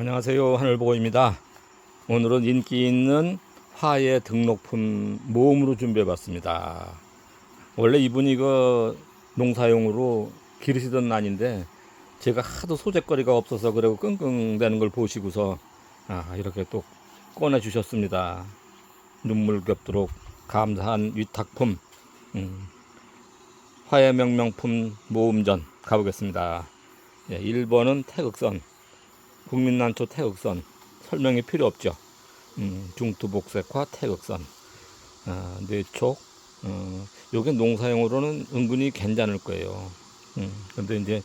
안녕하세요. 하늘보고입니다. 오늘은 인기 있는 화의 등록품 모음으로 준비해 봤습니다. 원래 이분이 이거 농사용으로 기르시던 난인데 제가 하도 소재거리가 없어서 그리고 끙끙대는 걸 보시고서 아, 이렇게 또 꺼내 주셨습니다. 눈물 겹도록 감사한 위탁품 음, 화의 명명품 모음전 가보겠습니다. 예, 1번은 태극선 국민난초 태극선 설명이 필요 없죠. 음, 중투복색화 태극선 아, 뇌촉 어, 요게 농사용으로는 은근히 괜찮을 거예요. 음, 근데 이제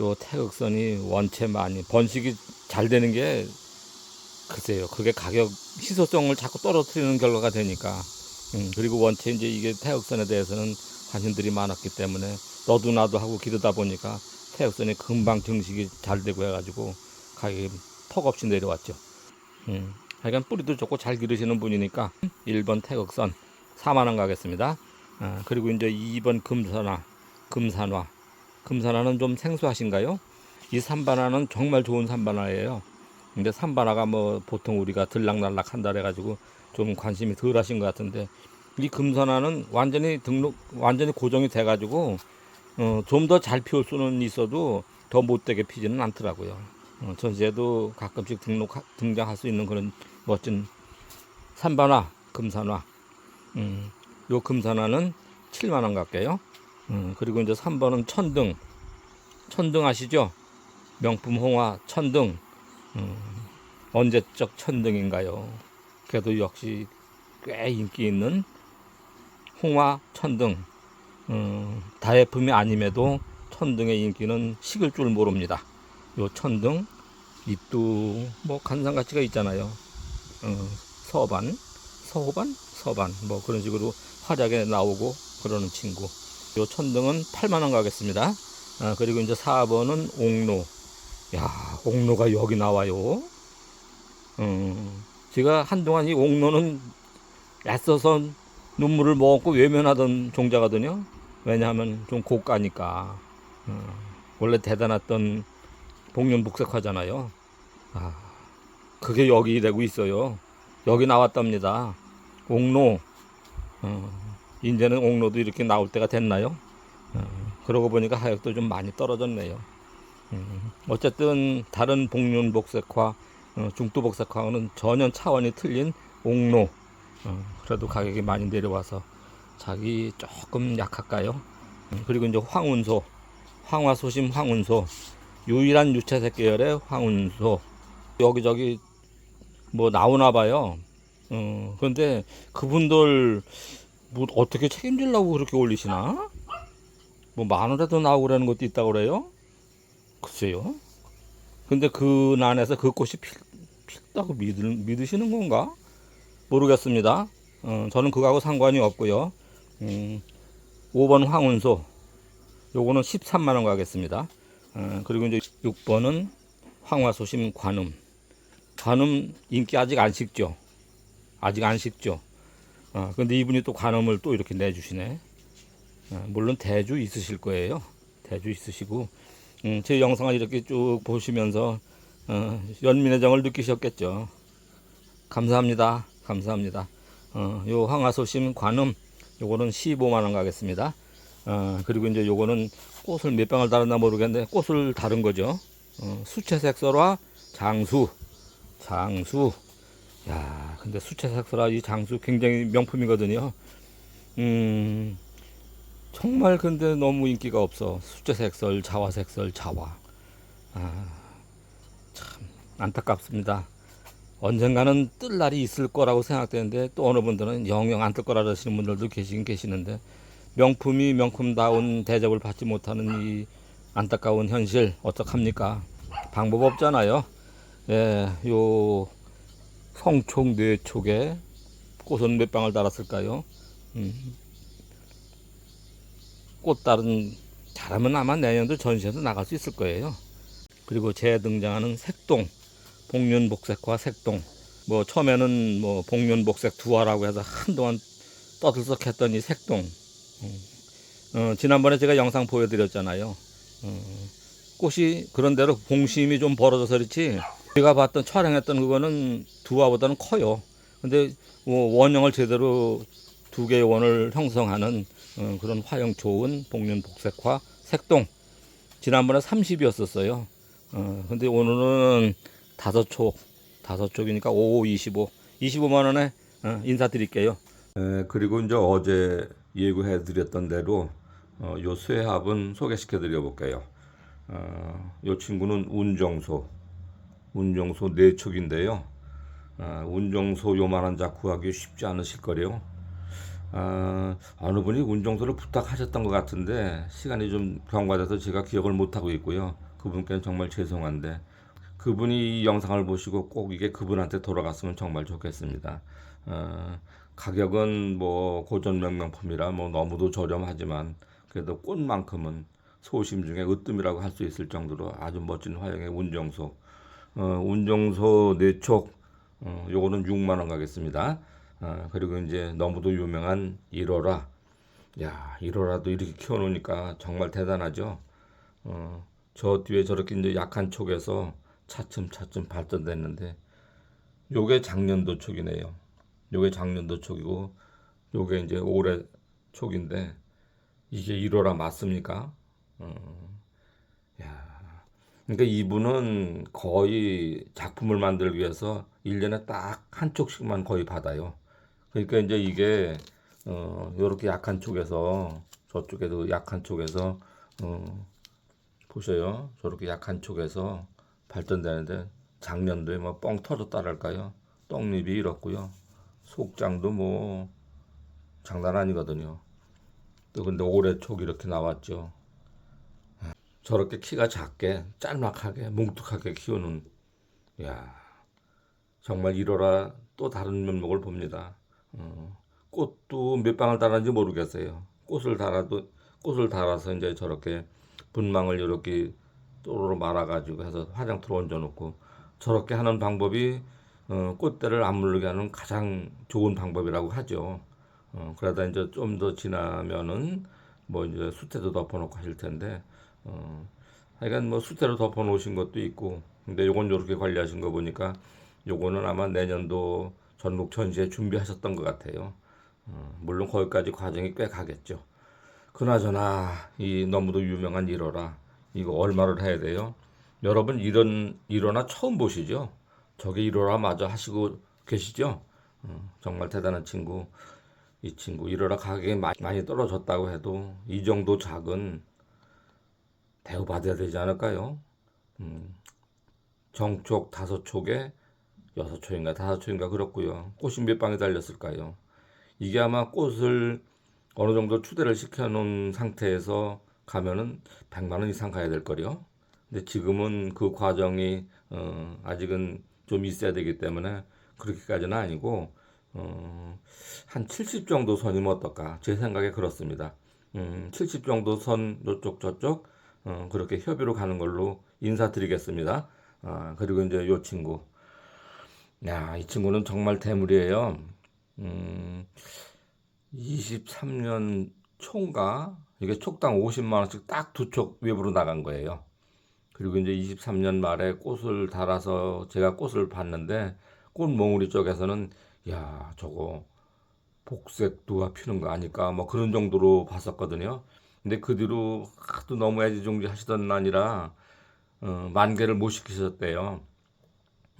요 태극선이 원체 많이 번식이 잘 되는 게 글쎄요. 그게 가격 희소성을 자꾸 떨어뜨리는 결과가 되니까 음, 그리고 원체 이제 이게 태극선에 대해서는 관심들이 많았기 때문에 너도 나도 하고 기르다 보니까 태극선이 금방 증식이 잘 되고 해가지고 가격이 턱없이 내려왔죠. 음, 하여간 뿌리도 좋고 잘 기르시는 분이니까 1번 태극선 4만원 가겠습니다. 아, 그리고 이제 2번 금산화, 금산화. 금산화는 좀 생소하신가요? 이 삼반화는 정말 좋은 삼반화예요. 근데 삼반화가 뭐 보통 우리가 들락날락 한다 해가지고 좀 관심이 덜 하신 것 같은데 이 금산화는 완전히 등록, 완전히 고정이 돼가지고 어, 좀 더 잘 피울 수는 있어도 더 못되게 피지는 않더라고요. 어, 전시에도 가끔씩 등록 등장할 수 있는 그런 멋진 산반화, 금산화. 음, 요 금산화는 7만 원 갈게요. 음, 그리고 이제 3번은 천등. 천등 아시죠? 명품 홍화 천등. 음, 언제적 천등인가요? 그래도 역시 꽤 인기 있는 홍화 천등. 음, 다예품이 아님에도 천등의 인기는 식을 줄 모릅니다. 요 천등 잎도 뭐 간상 가치가 있잖아요. 어, 서반, 서호반, 서반 뭐 그런 식으로 활약에 나오고 그러는 친구. 요 천등은 8만 원 가겠습니다. 아, 그리고 이제 4번은 옥로. 야, 옥로가 여기 나와요. 음, 제가 한동안 이 옥로는 애써서 눈물을 먹고 외면하던 종자거든요. 왜냐하면 좀 고가니까. 음, 원래 대단했던 복륜 복색화잖아요. 아, 그게 여기 되고 있어요. 여기 나왔답니다. 옥로. 어, 이제는 옥로도 이렇게 나올 때가 됐나요? 어, 그러고 보니까 하역도 좀 많이 떨어졌네요. 음, 어쨌든 다른 복륜 복색화, 어, 중도 복색화는 전혀 차원이 틀린 옥로. 어, 그래도 가격이 많이 내려와서 자기 조금 약할까요? 음, 그리고 이제 황운소, 황화소심 황운소. 유일한 유채색 계열의 황운소 여기저기 뭐 나오나 봐요. 어, 그런데 그분들 뭐 어떻게 책임지려고 그렇게 올리시나? 뭐 만 원에도 나오고 그러는 것도 있다고 그래요? 글쎄요. 근데 그 난에서 그 꽃이 필, 필다고 믿을, 믿으시는 건가? 모르겠습니다. 어, 저는 그거하고 상관이 없고요. 음, 5번 황운소 요거는 13만 원 가겠습니다. 어, 그리고 이제 6번은 황화소심 관음. 관음 인기 아직 안 식죠. 아직 안 식죠. 어, 근데 이분이 또 관음을 또 이렇게 내주시네. 어, 물론 대주 있으실 거예요. 대주 있으시고, 음, 제 영상을 이렇게 쭉 보시면서, 어, 연민의 정을 느끼셨겠죠. 감사합니다. 감사합니다. 어, 요 황화소심 관음, 요거는 15만원 가겠습니다. 어, 그리고 이제 요거는 꽃을 몇 방울 달았나 모르겠는데 꽃을 다른 거죠. 어, 수채색설화 장수, 장수. 야, 근데 수채색설화 이 장수 굉장히 명품이거든요. 음, 정말 근데 너무 인기가 없어. 수채색설, 자화색설, 자화. 아, 참 안타깝습니다. 언젠가는 뜰 날이 있을 거라고 생각되는데 또 어느 분들은 영영 안 뜰 거라 하시는 분들도 계시긴 계시는데 명품이 명품다운 대접을 받지 못하는 이 안타까운 현실 어떡합니까? 방법 없잖아요. 예, 요 성촉 뇌촉에 꽃은 몇 방울 달았을까요? 음. 꽃달은 잘하면 아마 내년도 전시에도 나갈 수 있을 거예요. 그리고 재등장하는 색동, 복륜복색과 색동. 뭐 처음에는 뭐 복륜복색 두화라고 해서 한동안 떠들썩했던 이 색동. 어, 지난번에 제가 영상 보여드렸잖아요. 어, 꽃이 그런 대로 봉심이 좀 벌어져서 그렇지 제가 봤던 촬영했던 그거는 두 화보다는 커요. 근데 뭐 원형을 제대로 두 개의 원을 형성하는 어, 그런 화형 좋은 복륜 복색화 색동 지난번에 30이었었어요. 어, 근데 오늘은 다섯 촉 다섯 촉이니까 5, 25 25만 원에 어, 인사드릴게요. 에, 그리고 이제 어제 예고해 드렸던 대로 어, 요 쇠합은 소개시켜 드려 볼게요. 어, 요 친구는 운정소 운정소 네 촉인데요. 아, 운정소 요만한 자 구하기 쉽지 않으실 거래요. 아, 어느 분이 운정소를 부탁하셨던 것 같은데 시간이 좀 경과돼서 제가 기억을 못 하고 있고요. 그분께는 정말 죄송한데 그분이 이 영상을 보시고 꼭 이게 그분한테 돌아갔으면 정말 좋겠습니다. 어, 가격은 뭐 고전 명명품이라 뭐 너무도 저렴하지만 그래도 꽃만큼은 소심 중에 으뜸이라고 할 수 있을 정도로 아주 멋진 화형의 운정소. 어, 운정소 네촉 어, 요거는 6만 원 가겠습니다. 어, 그리고 이제 너무도 유명한 1호라. 야, 1호라도 이렇게 키워 놓으니까 정말 대단하죠. 어, 저 뒤에 저렇게 이제 약한 촉에서 차츰차츰 발전됐는데 요게 작년도 촉이네요. 요게 작년도 촉이고 요게 이제 올해 촉인데 이게 1호라 맞습니까? 어, 야. 그러니까 이분은 거의 작품을 만들기 위해서 1년에 딱 한 쪽씩만 거의 받아요. 그러니까 이제 이게 어 요렇게 약한 쪽에서 저쪽에도 약한 쪽에서 어 보셔요. 저렇게 약한 쪽에서 발전되는데 작년도에 뭐 뻥 터졌다랄까요. 떡잎이 이렇고요. 속장도 뭐 장난 아니거든요. 또 근데 올해 촉 이렇게 나왔죠. 저렇게 키가 작게 짤막하게 뭉툭하게 키우는 야 정말 이러라 또 다른 면목을 봅니다. 어, 꽃도 몇 방을 달았는지 모르겠어요. 꽃을 달아도 꽃을 달아서 이제 저렇게 분망을 이렇게 또로로 말아가지고 해서 화장터로 얹어놓고 저렇게 하는 방법이 어, 꽃대를 안 물르게 하는 가장 좋은 방법이라고 하죠. 어, 그러다 이제 좀 더 지나면은 뭐 이제 수태도 덮어놓고 하실 텐데 어, 하여간 뭐 수태로 덮어 놓으신 것도 있고 근데 요건 요렇게 관리하신 거 보니까 요거는 아마 내년도 전국 전시에 준비하셨던 것 같아요. 어, 물론 거기까지 과정이 꽤 가겠죠. 그나저나 이 너무도 유명한 일어라 이거 얼마를 해야 돼요? 여러분 이런 일어나 처음 보시죠? 저게 일어라 마저 하시고 계시죠? 어, 정말 대단한 친구. 이 친구 일어라 가격이 많이 떨어졌다고 해도 이 정도 작은 대우받아야 되지 않을까요? 음, 정촉 다섯 촉에 여섯 촉인가 다섯 촉인가 그렇고요. 꽃이 몇 방에 달렸을까요? 이게 아마 꽃을 어느 정도 추대를 시켜놓은 상태에서 가면은 100만 원 이상 가야 될 거요. 근데 지금은 그 과정이 어, 아직은 좀 있어야 되기 때문에 그렇게까지는 아니고 어, 한 70 정도 선이면 어떨까? 제 생각에 그렇습니다. 음, 70 정도 선 요쪽 저쪽 어, 그렇게 협의로 가는 걸로 인사드리겠습니다. 아, 그리고 이제 요 친구. 야, 이 친구는 정말 대물이에요. 음, 23년 총가 이게 촉당 50만 원씩 딱 두 촉 외부로 나간 거예요. 그리고 이제 23년 말에 꽃을 달아서 제가 꽃을 봤는데 꽃 몽우리 쪽에서는 야 저거 복색 두가 피는 거 아닐까 뭐 그런 정도로 봤었거든요. 근데 그 뒤로 하도 너무 애지중지 하시던 아니라 어, 만 개를 못 시키셨대요.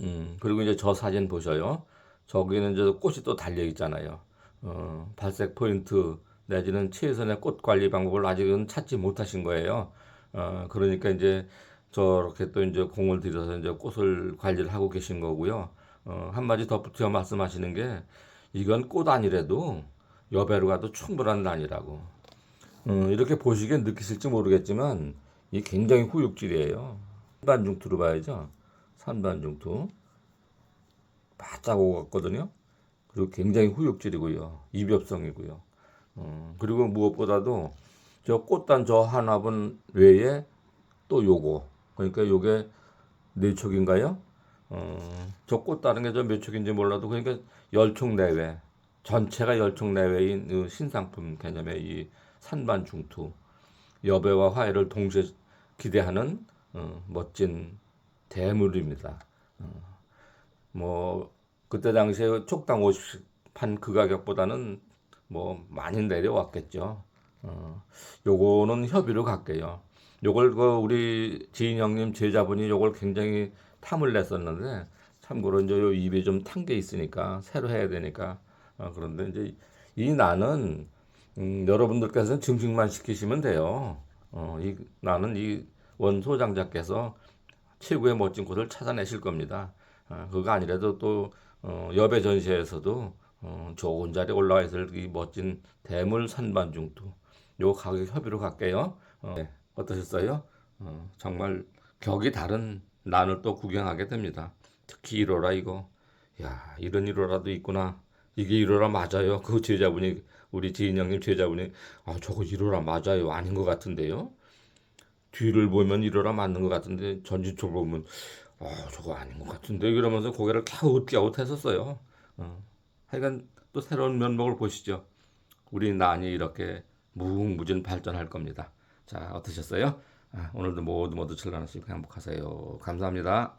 음, 그리고 이제 저 사진 보셔요. 저기는 이제 꽃이 또 달려 있잖아요. 어, 발색 포인트 내지는 최선의 꽃 관리 방법을 아직은 찾지 못하신 거예요. 어, 그러니까 이제 저렇게 또 이제 공을 들여서 이제 꽃을 관리를 하고 계신 거고요. 어, 한마디 덧붙여 말씀하시는 게 이건 꽃 아니래도 여배로 가도 충분한 난이라고. 어, 이렇게 보시기엔 느끼실지 모르겠지만 이 굉장히 후육질이에요. 산반중투로 봐야죠. 산반중투. 바짝 오갔거든요. 그리고 굉장히 후육질이고요. 이벽성이고요. 어, 그리고 무엇보다도 저 꽃단 저 한압은 외에 또 요거. 그러니까 요게 네 촉인가요? 어, 저꽃 다른 게 저 몇 촉인지 몰라도 그러니까 열촉 내외 전체가 열촉 내외인 그 신상품 개념의 이 산반 중투 여배와 화해를 동시에 기대하는 어, 멋진 대물입니다. 뭐 그때 당시에 촉당 50판 그 가격보다는 뭐 많이 내려왔겠죠. 어, 요거는 협의로 갈게요. 요걸 그 우리 지인 형님 제자분이 요걸 굉장히 탐을 냈었는데 참고로 이제 요 입에 좀 탄 게 있으니까 새로 해야 되니까 어, 그런데 이제 이 나는 음, 여러분들께서는 증식만 시키시면 돼요. 어, 이 나는 이 원소장자께서 최고의 멋진 곳을 찾아내실 겁니다. 어, 그거 아니라도 또 어, 여배 전시회에서도 어, 좋은 자리에 올라와 있을 이 멋진 대물 산반중도 요 가격 협의로 갈게요. 어, 네, 어떠셨어요? 어, 정말 격이 다른 난을 또 구경하게 됩니다. 특히 1호라 이거. 야, 이런 1호라도 있구나. 이게 1호라 맞아요. 그 제자분이 우리 지인 형님 제자분이 아, 저거 1호라 맞아요. 아닌 것 같은데요. 뒤를 보면 1호라 맞는 것 같은데 전진 쪽으로 보면 아, 저거 아닌 것 같은데 이러면서 고개를 갸웃갸웃 했었어요. 어. 하여간 또 새로운 면목을 보시죠. 우리 난이 이렇게 무궁무진 발전할 겁니다. 자, 어떠셨어요? 아, 오늘도 모두 모두 즐거운 하시고 행복하세요. 감사합니다.